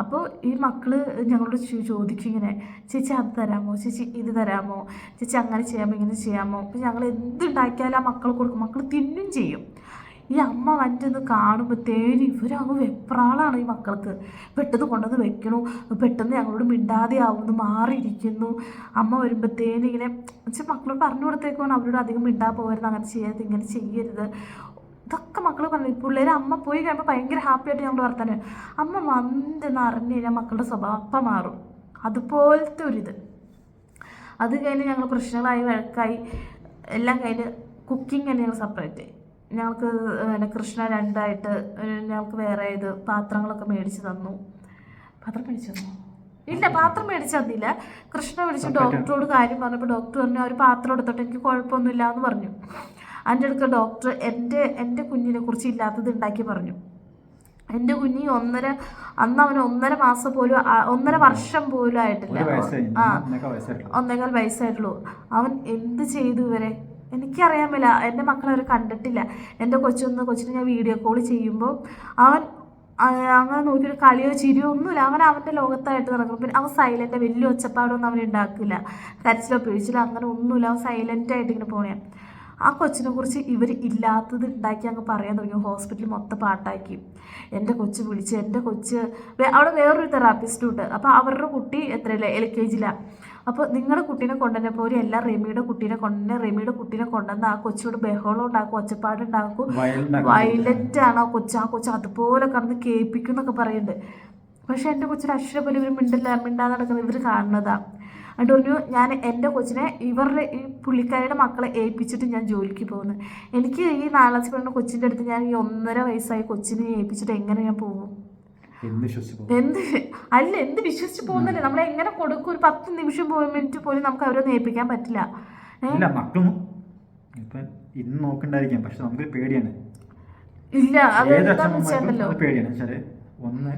അപ്പോൾ ഈ മക്കൾ ഞങ്ങളോട് ചോദിക്കും ഇങ്ങനെ ചേച്ചി അത് തരാമോ? ചേച്ചി ഇത് തരാമോ? ചേച്ചി അങ്ങനെ ചെയ്യാമോ ഇങ്ങനെ ചെയ്യാമോ? അപ്പോൾ ഞങ്ങൾ എന്തുണ്ടാക്കിയാലും ആ മക്കൾ കൊടുക്കും. മക്കൾ തിന്നും ചെയ്യും. ഈ അമ്മ വന്നിട്ട് കാണുമ്പോഴത്തേനും ഇവരങ്ങ് വെപ്രാളാണ് ഈ മക്കൾക്ക്. പെട്ടെന്ന് കൊണ്ടുവന്ന് വെക്കണു. പെട്ടെന്ന് ഞങ്ങളോട് മിണ്ടാതെ ആവുന്നു മാറിയിരിക്കുന്നു. അമ്മ വരുമ്പോഴത്തേനും ഇങ്ങനെ വെച്ചാൽ മക്കളോട് പറഞ്ഞു കൊടുത്തേക്കാണ് അവരോട് അധികം മിണ്ടാ പോകരുത് അങ്ങനെ ചെയ്യരുത് ഇങ്ങനെ ചെയ്യരുത്. ഇതൊക്കെ മക്കൾ പറഞ്ഞു പിള്ളേർ അമ്മ പോയി കഴിയുമ്പോൾ ഭയങ്കര ഹാപ്പി ആയിട്ട് ഞങ്ങൾ വർത്താനം അമ്മ വന്നെന്ന് അറിഞ്ഞു കഴിഞ്ഞാൽ മക്കളുടെ സ്വഭാവം അപ്പം മാറും. അതുപോലത്തെ ഒരിത് അത് കഴിഞ്ഞ് ഞങ്ങൾ പ്രശ്നങ്ങളായി വഴക്കായി എല്ലാം കഴിഞ്ഞ് കുക്കിംഗ് തന്നെ ഞങ്ങൾ സെപ്പറേറ്റ് ഞങ്ങൾക്ക് പിന്നെ കൃഷ്ണ രണ്ടായിട്ട് ഞങ്ങൾക്ക് വേറെ ഇത് പാത്രങ്ങളൊക്കെ മേടിച്ച് തന്നു. പാത്രം മേടിച്ചു തന്നു? ഇല്ല പാത്രം മേടിച്ചു തന്നില്ല. കൃഷ്ണ വിളിച്ച് ഡോക്ടറോട് കാര്യം പറഞ്ഞപ്പോൾ ഡോക്ടർ പറഞ്ഞു ഒരു പാത്രം എടുത്തോട്ട് എനിക്ക് കുഴപ്പമൊന്നുമില്ല എന്ന് പറഞ്ഞു. അതിന്റെ അടുക്ക ഡോക്ടർ എന്റെ എന്റെ കുഞ്ഞിനെ കുറിച്ച് ഇല്ലാത്തത് ഉണ്ടാക്കി പറഞ്ഞു. എന്റെ കുഞ്ഞി ഒന്നര അന്ന് അവന് ഒന്നര മാസം പോലും ഒന്നര വർഷം പോലും ആയിട്ടില്ല. ആ. ഒന്നേക്കാൾ ഒന്നേകാൽ വയസ്സായിട്ടുള്ളൂ. അവൻ എന്ത് ചെയ്തു ഇവരെ? എനിക്കറിയാൻ മേല എന്റെ മക്കളെ അവർ കണ്ടിട്ടില്ല. എന്റെ കൊച്ചൊന്ന് കൊച്ചിന് ഞാൻ വീഡിയോ കോൾ ചെയ്യുമ്പോൾ അവൻ അങ്ങനെ നോക്കിയൊരു കളിയോ ചിരിയോ ഒന്നുമില്ല. അവൻ അവന്റെ ലോകത്തായിട്ട് നടക്കും പിന്നെ അവൻ സൈലന്റ് വലിയ ഒച്ചപ്പാടൊന്നും അവൻ ഉണ്ടാക്കില്ല. കരച്ചിലോ പിഴിച്ചിലോ അങ്ങനെ ഒന്നുമില്ല. അവൻ സൈലന്റായിട്ട് ഇങ്ങനെ പോണേ. ആ കൊച്ചിനെ കുറിച്ച് ഇവർ ഇല്ലാത്തത് ഉണ്ടാക്കി അങ്ങ് പറയാൻ തുടങ്ങി. ഹോസ്പിറ്റലിൽ മൊത്തം പാട്ടാക്കി. എന്റെ കൊച്ച് വിളിച്ച് എന്റെ കൊച്ച് അവിടെ വേറൊരു തെറാപ്പിസ്റ്റും ഉണ്ട്. അപ്പോൾ അവരുടെ കുട്ടി എത്രയല്ലേ? എൽ കെ ജിയിലാണ് അപ്പോൾ നിങ്ങളുടെ കുട്ടീനെ കൊണ്ടുവന്നപ്പോൾ ഒരു എല്ലാ റെമിയുടെ കുട്ടീനെ കൊണ്ടുവന്ന റെമിയുടെ കുട്ടീനെ കൊണ്ടുവന്ന് ആ കൊച്ചിയോട് ബഹളം ഉണ്ടാക്കും ഒച്ചപ്പാട് ഉണ്ടാക്കും. വയലറ്റ് ആണ് ആ കൊച്ച് ആ കൊച്ച് അതുപോലെ കടന്ന് കേൾപ്പിക്കും എന്നൊക്കെ പറയുന്നുണ്ട് പക്ഷേ എന്റെ കൊച്ചിന് അക്ഷരം പോലും ഇവർ മിണ്ടില്ല മിണ്ടാതെ നടക്കുന്നത് ഇവർ കാണുന്നതാണ് എന്നിട്ട് പറഞ്ഞു ഞാൻ എന്റെ കൊച്ചിനെ ഇവരുടെ ഈ പുള്ളിക്കാരിയുടെ മക്കളെ ഏൽപ്പിച്ചിട്ട് ഞാൻ ജോലിക്ക് പോകുന്നത് എനിക്ക് ഈ നാലാം പെണ്ണ കൊച്ചിന്റെ അടുത്ത് ഞാൻ ഈ ഒന്നര വയസ്സായി കൊച്ചിനെ ഏൽപ്പിച്ചിട്ട് എങ്ങനെ ഞാൻ പോകും? എന്ത് അല്ല എന്ത് വിശ്വസിച്ച് പോകുന്നില്ല. നമ്മളെ എങ്ങനെ കൊടുക്കും? ഒരു പത്ത് നിമിഷം പോയി മിനിറ്റ് പോലും നമുക്ക് അവരെ ഏൽപ്പിക്കാൻ പറ്റില്ല. ഇല്ല മക്കളും ഇപ്പം ഇന്ന് നോക്കണ്ടായിരിക്കാം. പക്ഷെ നമുക്ക് പേടിയാണ്. ഇല്ല അത് ഏത് എന്താന്ന് വെച്ചാണ്ടല്ലോ. അച്ഛനമ്മമാർക്കും പേടിയാണ്. വെച്ചാൽ ഒന്ന്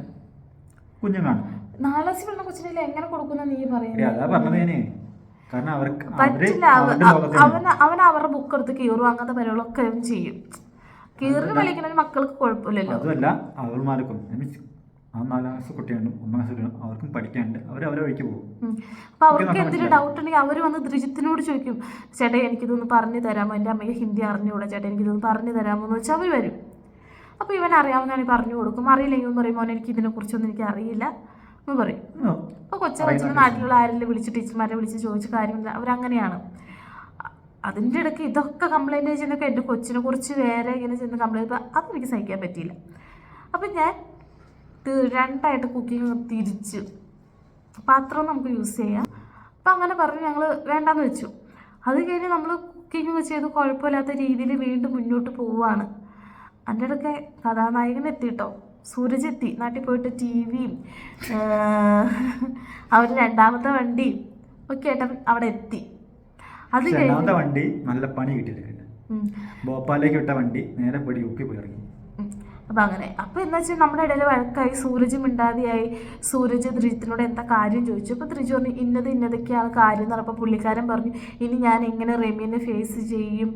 കുഞ്ഞുങ്ങളാണ്. നാലാം പെണ്ണ കൊച്ചിനെ എങ്ങനെ കൊടുക്കുന്ന നീ പറയുന്നത് കാരണം അവർക്ക് പറ്റില്ല. അവൻ അവൻ അവരുടെ ബുക്ക് എടുത്ത് കീറും അങ്ങനത്തെ പരിപാടികളൊക്കെ ചെയ്യും. കീറിന് കളിക്കുന്ന മക്കൾക്ക് കുഴപ്പമില്ലല്ലോ. അതുമല്ല അവൾമാർക്കും. ആ നാലാം ക്ലാസ് കുട്ടിയാണ് ഒന്നാം ക്ലാസ് കുട്ടിയാണ് അവർക്കും പഠിക്കാണ്ട് അവർ അവരെ വഴിക്ക് പോകും. അപ്പൊ അവർക്ക് എന്തെങ്കിലും ഡൗട്ട് ഉണ്ടെങ്കിൽ അവർ വന്ന് ദ്രിജിത്തിനോട് ചോദിക്കും ചേട്ടാ എനിക്കിതൊന്ന് പറഞ്ഞു തരാമോ? എന്റെ അമ്മയ്ക്ക് ഹിന്ദി അറിഞ്ഞുകൂടാ ചേട്ടാ എനിക്കിതൊന്ന് പറഞ്ഞു തരാമോ എന്ന് വെച്ചാൽ അവർ വരും. അപ്പോൾ ഇവൻ അറിയാവുന്നതാണ് പറഞ്ഞു കൊടുക്കും. അറിയില്ലെങ്കിൽ എന്ന് പറയും മോനെ എനിക്ക് ഇതിനെക്കുറിച്ചൊന്നും എനിക്ക് അറിയില്ല. എന്ന് പറയും. അപ്പൊ അപ്പോൾ കൊച്ചു കൊച്ചിന് നാട്ടിലുള്ള ആരെങ്കിലും വിളിച്ച് ടീച്ചർമാരെ വിളിച്ച് ചോദിച്ച കാര്യമില്ല. അവരങ്ങനെയാണ്. അതിന്റെ ഇടയ്ക്ക് ഇതൊക്കെ കംപ്ലൈന്റ് ചെയ്യുന്നൊക്കെ എന്റെ കൊച്ചിനെ കുറിച്ച് വേറെ ഇങ്ങനെ ചെന്ന് കംപ്ലൈന്റ് അതെനിക്ക് സഹിക്കാൻ പറ്റിയില്ല. അപ്പം ഞാൻ രണ്ടായിട്ട് കുക്കിംഗ് തിരിച്ചു. പാത്രം നമുക്ക് യൂസ് ചെയ്യാം. അപ്പം അങ്ങനെ പറഞ്ഞ് ഞങ്ങൾ വേണ്ടാന്ന് വെച്ചു. അത് കഴിഞ്ഞ് നമ്മൾ കുക്കിംഗ് ചെയ്ത് കുഴപ്പമില്ലാത്ത രീതിയിൽ വീണ്ടും മുന്നോട്ട് പോവുകയാണ് അതിന്റെ ഇടയ്ക്ക് കഥാനായകൻ എത്തിട്ടോ? സൂരജ് എത്തി. നാട്ടിൽ പോയിട്ട് ടി വിയും അവർ രണ്ടാമത്തെ വണ്ടിയും ഒക്കെ ആയിട്ട് അവിടെ എത്തി. അത് രണ്ടാമത്തെ വണ്ടി നല്ല പണി കിട്ടിയില്ല. ഭോപ്പാലിലേക്ക് വിട്ട വണ്ടി നേരെ പോയി യു പി പോയി. അപ്പം അങ്ങനെ. അപ്പോൾ എന്താ വെച്ചാൽ നമ്മുടെ ഇടയിൽ വഴക്കായി സൂരജ് മിണ്ടാതെയായി. സൂരജ് ത്രിജിത്തിനോട് എന്താ കാര്യം ചോദിച്ചു. അപ്പോൾ ത്രിജു പറഞ്ഞു ഇന്നത് ഇന്നതൊക്കെയാണ് കാര്യം എന്ന് പറഞ്ഞപ്പോൾ പുള്ളിക്കാരൻ പറഞ്ഞു ഇനി ഞാൻ എങ്ങനെ റെമീനെ ഫേസ് ചെയ്യും?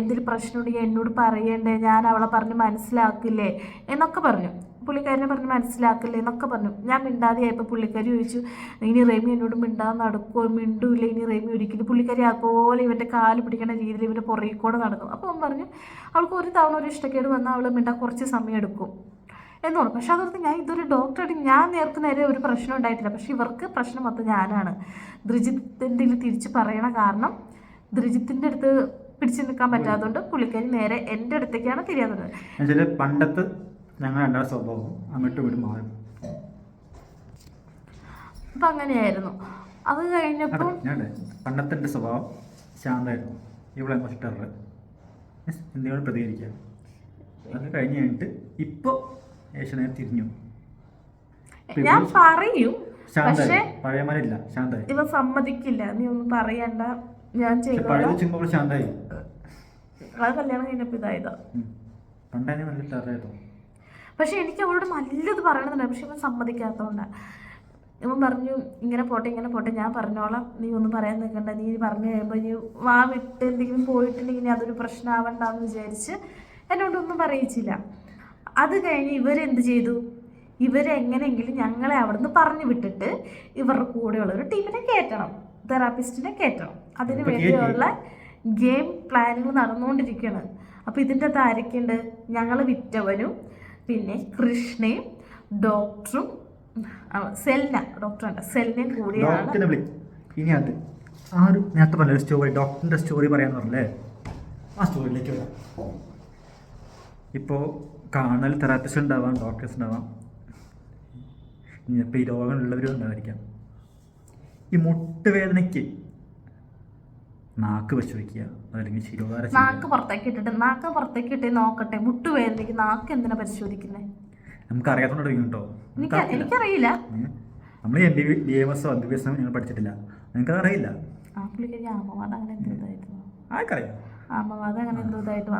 എന്തെങ്കിലും പ്രശ്നമുണ്ടെങ്കിൽ എന്നോട് പറയണ്ടേ? ഞാൻ അവളെ പറഞ്ഞ് മനസ്സിലാക്കില്ലേ? എന്നൊക്കെ പറഞ്ഞു. പുള്ളിക്കാരനെ പറഞ്ഞ് മനസ്സിലാക്കില്ലേ എന്നൊക്കെ പറഞ്ഞു. ഞാൻ മിണ്ടാതെയായപ്പോൾ പുള്ളിക്കാരി ചോദിച്ചു ഇനി റെമി എന്നോട് മിണ്ടാതെ നടക്കുമോ മിണ്ടൂല്ല ഇനി റെമി ഒരിക്കലും. പുള്ളിക്കാരി അതുപോലെ ഇവന്റെ കാൽ പിടിക്കുന്ന രീതിയിൽ ഇവന്റെ പുറകിൽ കൂടെ നടക്കും അപ്പോൾ അവൻ പറഞ്ഞു അവൾക്ക് ഒരു തവണ ഒരു ഇഷ്ടക്കേട് വന്നാൽ അവൾ മിണ്ടാൻ കുറച്ച് സമയം എടുക്കും. എന്ന് പറഞ്ഞു. പക്ഷെ അതോർത്ത് ഞാൻ ഇതൊരു ഡോക്ടറായിട്ട് ഞാൻ നേർക്ക് നേരെ ഒരു പ്രശ്നം ഉണ്ടായിട്ടില്ല. പക്ഷെ ഇവർക്ക് പ്രശ്നം മൊത്തം ഞാനാണ്. ദ്രിജിത്തിന്റെ തിരിച്ച് പറയണ കാരണം ദ്രിജിത്തിന്റെ അടുത്ത് പിടിച്ചു നിൽക്കാൻ പറ്റാത്തതുകൊണ്ട് പുള്ളിക്കാരി നേരെ എന്റെ അടുത്തേക്കാണ് തിരിയാൻ തുടങ്ങുന്നത് പണ്ടത്തെ ഞങ്ങൾ രണ്ടാം സ്വഭാവം അങ്ങോട്ടും ഇങ്ങോട്ടും മാറും. അപ്പം അങ്ങനെയായിരുന്നു. അത് അതെ കഴിഞ്ഞപ്പോൾ ഞാൻ പണ്ടത്തെ എന്റെ സ്വഭാവം ശാന്തമായിരുന്നു. ഇവിടെ ഇഷ്ടറ് മീൻസ് എന്തിനോട് പ്രതികരിക്കുക? അത് കഴിഞ്ഞ് കഴിഞ്ഞിട്ട് ഇപ്പോൾ ഏഷ്യനെ തിരിഞ്ഞു. ഞാൻ പറയും പക്ഷെ ശാന്തമായി പഴയമാരില്ല ശാന്തമായി. ഇവ സമ്മതിക്കില്ല. നീ ഒന്നും പറയണ്ട. ഞാൻ ചെയ്യും ശാന്തമായി. ആ കല്യാണം കഴിഞ്ഞപ്പോൾ ഇതായതാ. പണ്ടായിരുന്നു നല്ല ടെററായിരുന്നു പക്ഷെ എനിക്ക് അവളോട് നല്ലത് പറയണമെന്നുണ്ട് പക്ഷെ ഇവൻ സമ്മതിക്കാത്തതുകൊണ്ട്. ഇവൻ പറഞ്ഞു ഇങ്ങനെ പോട്ടെ ഇങ്ങനെ പോട്ടെ ഞാൻ പറഞ്ഞോളാം. നീ ഒന്നും പറയാൻ നിൽക്കണ്ട. നീ പറഞ്ഞു കഴിയുമ്പോൾ ഇനി വാ വിട്ട് എന്തെങ്കിലും പോയിട്ടുണ്ടെങ്കിൽ ഇനി അതൊരു പ്രശ്നമാവണ്ടെന്ന് വിചാരിച്ച് എന്നോടൊന്നും പറയിച്ചില്ല. അത് കഴിഞ്ഞ് ഇവരെന്ത് ചെയ്തു? ഇവരെങ്ങനെയെങ്കിലും ഞങ്ങളെ അവിടുന്ന് പറഞ്ഞു വിട്ടിട്ട് ഇവരുടെ കൂടെയുള്ള ഒരു ടീമിനെ കയറ്റണം. തെറാപ്പിസ്റ്റിനെ കയറ്റണം. അതിന് വേണ്ടിയുള്ള ഗെയിം പ്ലാനുകൾ നടന്നുകൊണ്ടിരിക്കുകയാണ്. അപ്പോൾ ഇതിന്റെ അകത്ത് ആരൊക്കെയുണ്ട്? ഞങ്ങൾ വിറ്റവനും പിന്നെ കൃഷ്ണയും ഡോക്ടറും സെൽന സെൽന അല്ല സെൽനയും കൂടിയാണ്. ഇനി അത് ആ ഒരു നേരത്തെ പറഞ്ഞ സ്റ്റോറി ഡോക്ടറിന്റെ സ്റ്റോറി പറയാന്ന് പറഞ്ഞല്ലേ? ആ സ്റ്റോറിയിലേക്ക് വരാം. ഇപ്പോൾ കാണൽ തെറാപ്പിസ്റ്റ് ഉണ്ടാവാം ഡോക്ടേഴ്സ് ഉണ്ടാവാം. ഇനിയിപ്പോൾ ഈ രോഗമുള്ളവരും ഉണ്ടായിരിക്കാം ഈ മുട്ടുവേദനയ്ക്ക് നാക്ക് വെച്ച് വെക്കുക അല്ലെങ്കിൽ ശിരോധാര നാക്ക് പുറത്തേക്ക് ഇട്ടിട്ട് നാക്ക് പുറത്തേക്ക് ഇട്ട് നോക്കട്ടെ. മുട്ടുവേദനയ്ക്ക് നാക്ക് എന്തിനാ പരിശോധിക്കുന്നത് നമുക്ക് അറിയാത്തോണ്ട് തുടങ്ങി കേട്ടോ എനിക്കറിയില്ല. നമ്മൾ എം ബി ബി എം എസോ എം ബി എസോ ഞങ്ങൾ പഠിച്ചിട്ടില്ല. നിങ്ങൾക്ക് അറിയില്ല അങ്ങനെ എന്തോ ഇതായിരുന്നു. ആർക്കറിയാം? ആമവാദം അങ്ങനെ എന്തോ ഇതായിട്ട്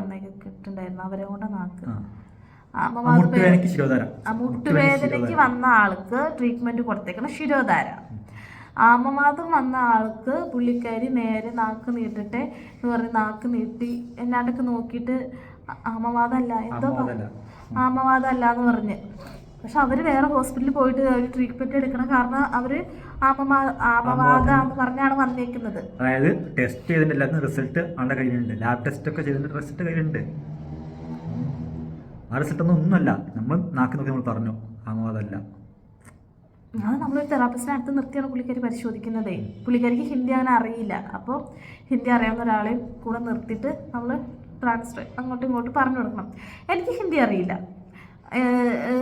അവരെ കൊണ്ട് നാക്ക്. ആമവാദം മുട്ടുവേദനയ്ക്ക് വന്ന ആൾക്ക് ട്രീറ്റ്മെന്റ് കൊടുത്തേക്കണം ശിരോധാര. ആമവാദം വന്ന ആൾക്ക് പുള്ളിക്കാരി നേരെ നാക്ക് നീട്ടട്ടെ എന്ന് പറഞ്ഞ് നാക്ക് നീട്ടി എന്നാണ്ടൊക്കെ നോക്കിയിട്ട് ആമവാദമല്ല എന്തോ ആമവാദമല്ല. എന്ന് പറഞ്ഞ്. പക്ഷെ അവർ വേറെ ഹോസ്പിറ്റലിൽ പോയിട്ട് അവർ ട്രീറ്റ്മെന്റ് എടുക്കണം കാരണം അവർ ആമവാ ആമവാദ എന്ന് പറഞ്ഞാണ് വന്നേക്കുന്നത്. അതായത് ടെസ്റ്റ് ചെയ്തിട്ടില്ല റിസൾട്ട് ആളുടെ കയ്യിലുണ്ട്. ലാബ് ടെസ്റ്റ് ഒക്കെ ചെയ്തിട്ട് റിസൾട്ട് കയ്യിലുണ്ട്. ആ റിസൾട്ട് ഒന്നും ഒന്നുമല്ല. നമ്മൾ നാക്കി നോക്കി നമ്മൾ പറഞ്ഞു ആമവാദമല്ല അത് നമ്മളൊരു തെറാപ്പിസ്റ്റിനെ അടുത്ത് നിർത്തിയാണ് പുള്ളിക്കാരി പരിശോധിക്കുന്നതേ. പുള്ളിക്കാരിക്ക് ഹിന്ദി അങ്ങനെ അറിയില്ല. അപ്പോൾ ഹിന്ദി അറിയാവുന്ന ഒരാളെയും കൂടെ നിർത്തിയിട്ട് നമ്മൾ ട്രാൻസ്ഫർ അങ്ങോട്ടും ഇങ്ങോട്ടും പറഞ്ഞു കൊടുക്കണം. എനിക്ക് ഹിന്ദി അറിയില്ല.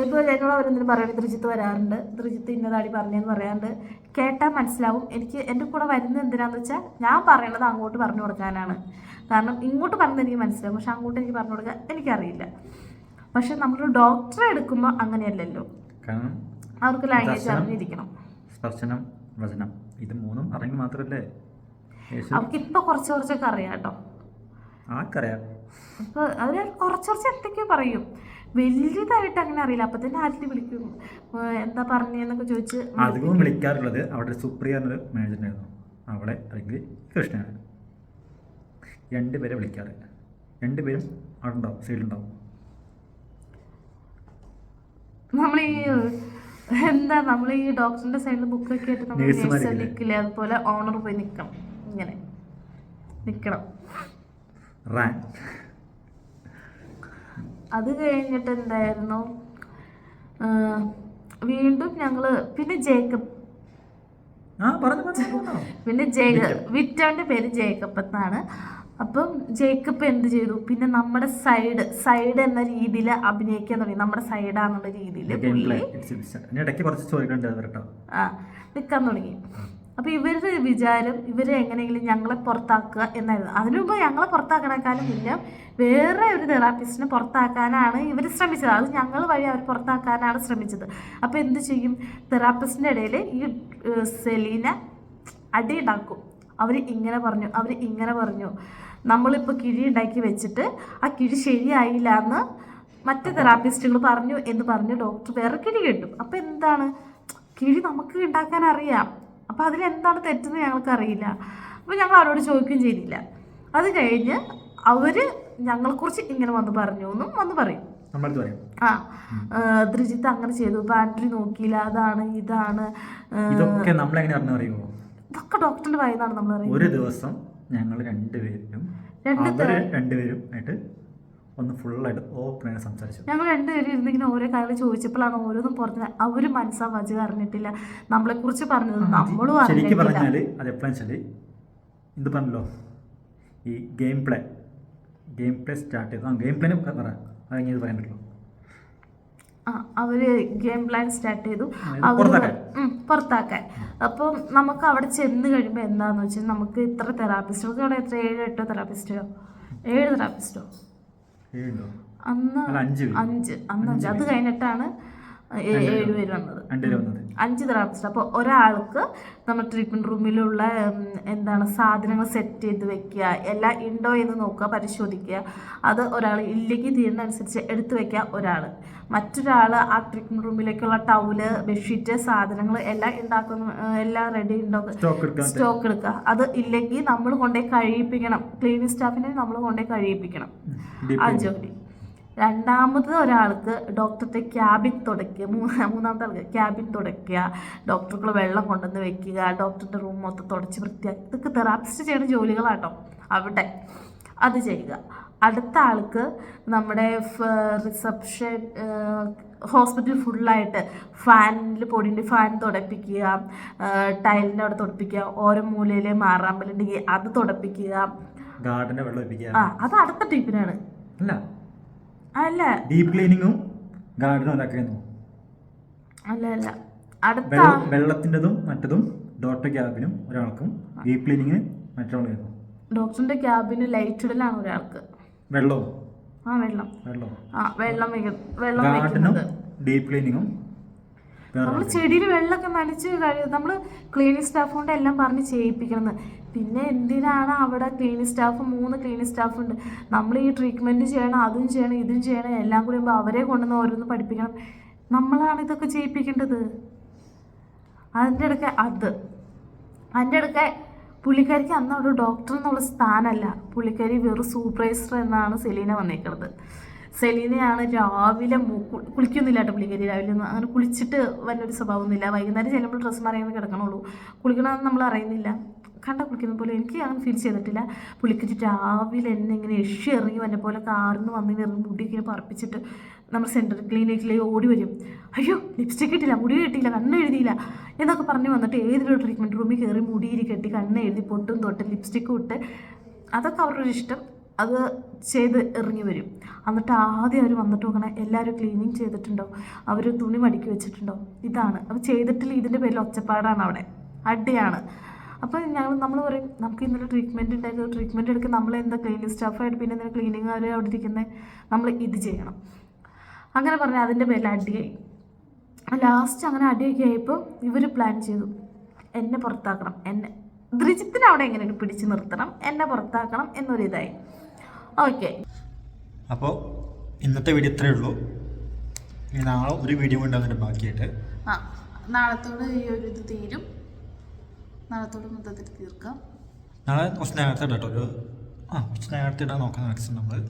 ഇപ്പോൾ എന്നോട് അവരെന്തിനും പറയുന്നത് ത്രിജിത്ത് വരാറുണ്ട്. ത്രിജിത്ത് ഇന്നതാടി പറഞ്ഞതെന്ന് പറയാറുണ്ട്. കേട്ടാൽ മനസ്സിലാവും. എനിക്ക് എന്റെ കൂടെ വരുന്നത് എന്തിനാന്ന് വെച്ചാൽ ഞാൻ പറയണത് അങ്ങോട്ട് പറഞ്ഞു കൊടുക്കാനാണ്. കാരണം ഇങ്ങോട്ട് പറഞ്ഞത് എനിക്ക് മനസ്സിലാവും. പക്ഷെ അങ്ങോട്ട് എനിക്ക് പറഞ്ഞു കൊടുക്കാൻ എനിക്കറിയില്ല. പക്ഷെ നമ്മളൊരു ഡോക്ടറെ എടുക്കുമ്പോൾ അങ്ങനെയല്ലല്ലോ. കാരണം അവർക്ക് ലാംഗ്വേജ് അറിഞ്ഞിരിക്കണം. സ്പർശനം വചനം. ഇത് മൂന്നും അറിഞ്ഞു മാത്രല്ലേ അവർക്ക് ഇപ്പൊ കുറച്ച് കുറച്ചൊക്കെ അറിയാം കേട്ടോ. ആർക്കറിയാം? ഇപ്പൊ അവർ കുറച്ച് കുറച്ച് എന്തൊക്കെയോ പറയും. വലിയതായിട്ട് അങ്ങനെ അറിയില്ല. അപ്പൊ തന്നെ ആരും വിളിക്കും. എന്താ പറഞ്ഞെന്നൊക്കെ ചോദിച്ച് അധികവും വിളിക്കാറുള്ളത് അവിടെ സുപ്രിയ എന്നൊരു മാനേജർ ഉണ്ടായിരുന്നു. അവളെ അല്ലെങ്കിൽ കൃഷ്ണനാണ്. രണ്ടുപേരെ വിളിക്കാറ്. രണ്ടുപേരും അവിടെ ഉണ്ടാവും സൈഡിലുണ്ടാവും നമ്മൾ ഈ എന്താ നമ്മൾ ഈ ഡോക്ടറിന്റെ സൈഡിൽ ബുക്ക് ഒക്കെ ആയിട്ട് നമ്മൾ നേഴ്സ് നിൽക്കില്ല അതുപോലെ ഓണർ പോയി നിൽക്കണം ഇങ്ങനെ. നിൽക്കണം അത് കഴിഞ്ഞിട്ട് എന്തായിരുന്നു? വീണ്ടും ഞങ്ങൾ പിന്നെ ജേക്കബ്. പിന്നെ ജേക്കബ് വിറ്റോന്റെ പേര് ജേക്കബ് എന്നാണ്. അപ്പം ജേക്കബ് എന്ത് ചെയ്തു? പിന്നെ നമ്മുടെ സൈഡ് സൈഡ് എന്ന രീതിയിൽ അഭിനയിക്കാൻ തുടങ്ങി. നമ്മുടെ സൈഡാന്നുള്ള രീതിയിൽ ഇടയ്ക്ക് കുറച്ച് ആ നിൽക്കാൻ തുടങ്ങി. അപ്പോൾ ഇവരുടെ വിചാരം ഇവരെ എങ്ങനെയെങ്കിലും ഞങ്ങളെ പുറത്താക്കുക എന്നായിരുന്നു. അതിനുമ്പോ ഞങ്ങളെ പുറത്താക്കണേക്കാളും മുന്നേ വേറെ ഒരു തെറാപ്പിസ്റ്റിനെ പുറത്താക്കാനാണ് ഇവർ ശ്രമിച്ചത്. അത് ഞങ്ങൾ വഴി അവർ പുറത്താക്കാനാണ് ശ്രമിച്ചത്. അപ്പോൾ എന്ത് ചെയ്യും? തെറാപ്പിസ്റ്റിന്റെ ഇടയിൽ ഈ സെലീന അടി ഉണ്ടാക്കും. അവർ ഇങ്ങനെ പറഞ്ഞു അവർ ഇങ്ങനെ പറഞ്ഞു. നമ്മളിപ്പോൾ കിഴി ഉണ്ടാക്കി വെച്ചിട്ട് ആ കിഴി ശരിയായില്ല എന്ന് മറ്റ് തെറാപ്പിസ്റ്റുകൾ പറഞ്ഞു എന്ന് പറഞ്ഞ് ഡോക്ടർ വേറെ കിഴി കിട്ടും അപ്പോൾ എന്താണ്? കിഴി നമുക്ക് ഉണ്ടാക്കാൻ അറിയാം. അപ്പോൾ അതിലെന്താണ് തെറ്റെന്ന് ഞങ്ങൾക്ക് അറിയില്ല. അപ്പോൾ ഞങ്ങൾ അവരോട് ചോദിക്കുകയും ചെയ്തില്ല. അത് കഴിഞ്ഞ് അവർ ഞങ്ങളെക്കുറിച്ച് ഇങ്ങനെ വന്ന് പറഞ്ഞു എന്നും വന്ന് പറയും. ആ ദ്രിജിത്ത് അങ്ങനെ ചെയ്തു. ബാറ്ററി നോക്കിയില്ല. അതാണ് ഇതാണ് ഇതൊക്കെ നമ്മളെങ്ങനെ പറഞ്ഞു അറിയുമോ? ഇതൊക്കെ ഡോക്ടറിന്റെ വായനാണ് നമ്മൾ പറയുന്നത്. ഒരു ദിവസം ഞങ്ങൾ രണ്ടുപേരും രണ്ട് അവർ രണ്ടുപേരും ആയിട്ട് ഒന്ന് ഫുള്ളായിട്ട് ഓപ്പൺ ആയിട്ട് സംസാരിച്ചു. ഞങ്ങൾ രണ്ടുപേരും ഇരുന്നിങ്ങനെ ഓരോ കാര്യങ്ങൾ ചോദിച്ചപ്പോഴാണ് ഓരോന്നും പറഞ്ഞത്. അവർ മനസ്സാ വചകം അറിഞ്ഞിട്ടില്ല. നമ്മളെ കുറിച്ച് പറഞ്ഞത് നമ്മളും ശരിക്കും പറഞ്ഞാൽ അത് വെച്ചാൽ ഇത് പറഞ്ഞല്ലോ. ഈ game play game play start ചെയ്തു. ആ ഗെയിം പ്ലേനെ പറയാം അതെങ്ങനെ പറയാൻ പറ്റുള്ളൂ. ആ അവർ ഗെയിം പ്ലാൻ സ്റ്റാർട്ട് ചെയ്തു. അവർ പുറത്താക്കാൻ. അപ്പം നമുക്ക് അവിടെ ചെന്ന് കഴിയുമ്പോൾ എന്താന്ന് വെച്ചാൽ നമുക്ക് ഇത്ര തെറാപ്പിസ്റ്റോ അവിടെ എത്ര? ഏഴോ എട്ടോ തെറാപ്പിസ്റ്റോ ഏഴ് തെറാപ്പിസ്റ്റോ അന്ന് അഞ്ച് അന്ന് അഞ്ച് അത് കഴിഞ്ഞിട്ടാണ് ഏഴ് പേര് വന്നത്. അഞ്ച് തെറാപ്പിസ്റ്റ് അപ്പോൾ ഒരാൾക്ക് നമ്മൾ ട്രീറ്റ്മെന്റ് റൂമിലുള്ള എന്താണ് സാധനങ്ങൾ സെറ്റ് ചെയ്ത് വെക്കുക എല്ലാം ഉണ്ടോ എന്ന് നോക്കുക പരിശോധിക്കുക. അത് ഒരാൾ ഇല്ലെങ്കിൽ തീരുന്നതനുസരിച്ച് എടുത്തു വെക്കുക ഒരാൾ മറ്റൊരാൾ ആ ട്രീറ്റ്മെന്റ് റൂമിലേക്കുള്ള ടൗൽ ബെഡ്ഷീറ്റ് സാധനങ്ങൾ എല്ലാം ഉണ്ടാക്കുന്ന എല്ലാം റെഡി ഉണ്ടോ സ്റ്റോക്ക് എടുക്കുക. അത് ഇല്ലെങ്കിൽ നമ്മൾ കൊണ്ടുപോയി കഴിയിപ്പിക്കണം ക്ലീനിങ് സ്റ്റാഫിനെ നമ്മൾ കൊണ്ടുപോയി കഴിയിപ്പിക്കണം ആ. ജോലി. രണ്ടാമത് ഒരാൾക്ക് ഡോക്ടറുടെ ക്യാബിൻ തുടയ്ക്കുക. മൂന്നാ മൂന്നാമത്തെ ആൾക്ക് ക്യാബിൻ തുടയ്ക്കുക. ഡോക്ടർക്ക് വെള്ളം കൊണ്ടുവന്ന് വെക്കുക. ഡോക്ടറിന്റെ റൂം മൊത്തം തുടച്ച് വൃത്തിയാക്കുക ഇതൊക്കെ തെറാപ്പിസ്റ്റ് ചെയ്യുന്ന ജോലികളാട്ടോ അവിടെ. അത് ചെയ്യുക. അടുത്ത ആൾക്ക് നമ്മുടെ റിസപ്ഷൻ ഹോസ്പിറ്റൽ ഫുള്ളായിട്ട് ഫാനിൽ പൊടിന്റെ ഫാൻ തുടപ്പിക്കുക. ടൈലിന്റെ അവിടെ തുടപ്പിക്കുക. ഓരോ മൂലയിലെ മാറാമ്പലുണ്ടെങ്കിൽ അത് തുടപ്പിക്കുക. ഗാർഡനെ വെള്ളം ഒഴിപ്പിക്കുക. ആ അത് അടുത്ത ടീപ്പിനാണ്. അല്ല. അല്ല. ഡീപ് ക്ലീനിങ്ങും ഗാർഡനും ഒരാക്കുന്നു അല്ല അല്ല. അടുത്ത വെള്ളം വെള്ളത്തിന്റെതും മറ്റതും ഡോക്ടർ ക്യാബിനും ഒരാൾക്കും ഡീപ് ക്ലീനിങ്ങിന് മറ്റൊരാളായിരുന്നു. ഡോക്ടറിന്റെ ക്യാബിന് ലൈറ്റ് ഇടലാണ് ഒരാൾക്ക്. വെള്ളവും. ആ വെള്ളം. വെള്ളം ആ വെള്ളം വെള്ളം ഗാർഡനും ഡീപ് ക്ലീനിങ്ങും നമ്മൾ ചെടിയിൽ വെള്ളമൊക്കെ നനച്ച് കഴിയും നമ്മൾ ക്ലീനിങ് സ്റ്റാഫ് കൊണ്ട് എല്ലാം പറഞ്ഞ് ചെയ്യിപ്പിക്കണം പിന്നെ എന്തിനാണ് അവിടെ ക്ലീനിങ് സ്റ്റാഫ് മൂന്ന് ക്ലീനിങ് സ്റ്റാഫ് ഉണ്ട്? നമ്മൾ ഈ ട്രീറ്റ്മെന്റ് ചെയ്യണം അതും ചെയ്യണം ഇതും ചെയ്യണം എല്ലാം കൂടി അവരെ കൊണ്ടുവന്ന് ഓരോന്ന് പഠിപ്പിക്കണം. നമ്മളാണ് ഇതൊക്കെ ചെയ്യിപ്പിക്കേണ്ടത്. അതിന്റെ ഇടയ്ക്ക് അത്. അതിന്റെ അടുക്ക പുള്ളിക്കാരിക്ക് അന്ന് അവിടെ ഡോക്ടർ എന്നുള്ള സ്ഥാനമല്ല. പുള്ളിക്കാരി വെറും സൂപ്പർവൈസർ എന്നാണ് സെലീന വന്നേക്കുന്നത് സെലീനയാണ് രാവിലെ കുളിക്കുന്നില്ല കേട്ടോ പുള്ളിക്കാരി രാവിലെ ഒന്നും അങ്ങനെ കുളിച്ചിട്ട് വന്നൊരു സ്വഭാവമൊന്നുമില്ല. വൈകുന്നേരം ചെല്ലുമ്പോൾ ഡ്രസ്സ് മാറിയാണ് കിടക്കണുള്ളൂ. കുളിക്കണമെന്ന് നമ്മൾ അറിയുന്നില്ല. കണ്ട കുളിക്കുന്ന പോലെ എനിക്ക് അങ്ങനെ ഫീൽ ചെയ്തിട്ടില്ല. പുളിക്കരി രാവിലെ എന്നെ ഇങ്ങനെ എഷി ഇറങ്ങി വന്ന പോലെ കാറിൽ നിന്ന് വന്ന് ഇറങ്ങി മുടി ഇങ്ങനെ പറപ്പിച്ചിട്ട് നമ്മൾ സെൻട്രൽ ക്ലിനിക്കിലേക്ക് ഓടി വരും. അയ്യോ ലിപ്സ്റ്റിക് ഇട്ടില്ല മുടി കെട്ടിയില്ല കണ്ണ് എഴുതിയില്ല എന്നൊക്കെ പറഞ്ഞ് വന്നിട്ട് ഏതൊരു ട്രീറ്റ്മെന്റ് റൂമിൽ കയറി മുടിയിരി കെട്ടി കണ്ണ് എഴുതി പൊട്ടും തൊട്ട് ലിപ്സ്റ്റിക്കും ഇട്ട്. അതൊക്കെ അവരുടെ ഇഷ്ടം. അത് ചെയ്ത് ഇറങ്ങി വരും. എന്നിട്ട് ആദ്യം അവർ വന്നിട്ട് നോക്കണേ എല്ലാവരും ക്ലീനിങ് ചെയ്തിട്ടുണ്ടോ? അവർ തുണി മടക്കി വെച്ചിട്ടുണ്ടോ? ഇതാണ്. അപ്പോൾ ചെയ്തിട്ടില്ല ഇതിന്റെ പേരിൽ ഒച്ചപ്പാടാണ് അവിടെ. അടിയാണ്. അപ്പോൾ ഞങ്ങൾ നമ്മൾ പറയും നമുക്ക് ഇന്നലെ ട്രീറ്റ്മെന്റ് ഉണ്ടായിരുന്നു ട്രീറ്റ്മെന്റ് എടുക്കുക നമ്മൾ എന്താ ക്ലീനിങ് സ്റ്റാഫായിട്ട് പിന്നെ എന്തിനാ ക്ലീനിങ് അവർ അവിടെ ഇരിക്കുന്നത് നമ്മൾ ഇത് ചെയ്യണം. അങ്ങനെ പറഞ്ഞാൽ അതിന്റെ പേരിൽ അടിയായി. ലാസ്റ്റ് അങ്ങനെ അടിയൊക്കെ ആയപ്പോൾ ഇവർ പ്ലാൻ ചെയ്തു. എന്നെ പുറത്താക്കണം. എന്നെ ദ്രിജിത്തിനെ അവിടെ എങ്ങനെയാണ് പിടിച്ചു നിർത്തണം. എന്നെ പുറത്താക്കണം എന്നൊരിതായി. ഓക്കെ. അപ്പോൾ ഇന്നത്തെ വീഡിയോ ഇത്രയേ ഉള്ളൂ. ഇനി നാളെ ഒരു വീഡിയോ ഉണ്ടാകുന്നുണ്ട് ബാക്കിയായിട്ട്. ആ നാളത്തോട് ഈ ഒരു ഇത് തീരും. നാളത്തോട് മൊത്തത്തിൽ തീർക്കാം. നാളെ കുറച്ച് നേരത്തെ ഇടാം കേട്ടോ ഒരു ആ കുറച്ച് നേരത്തെ ഇടാൻ നോക്കാം മാക്സിമം നമ്മൾ.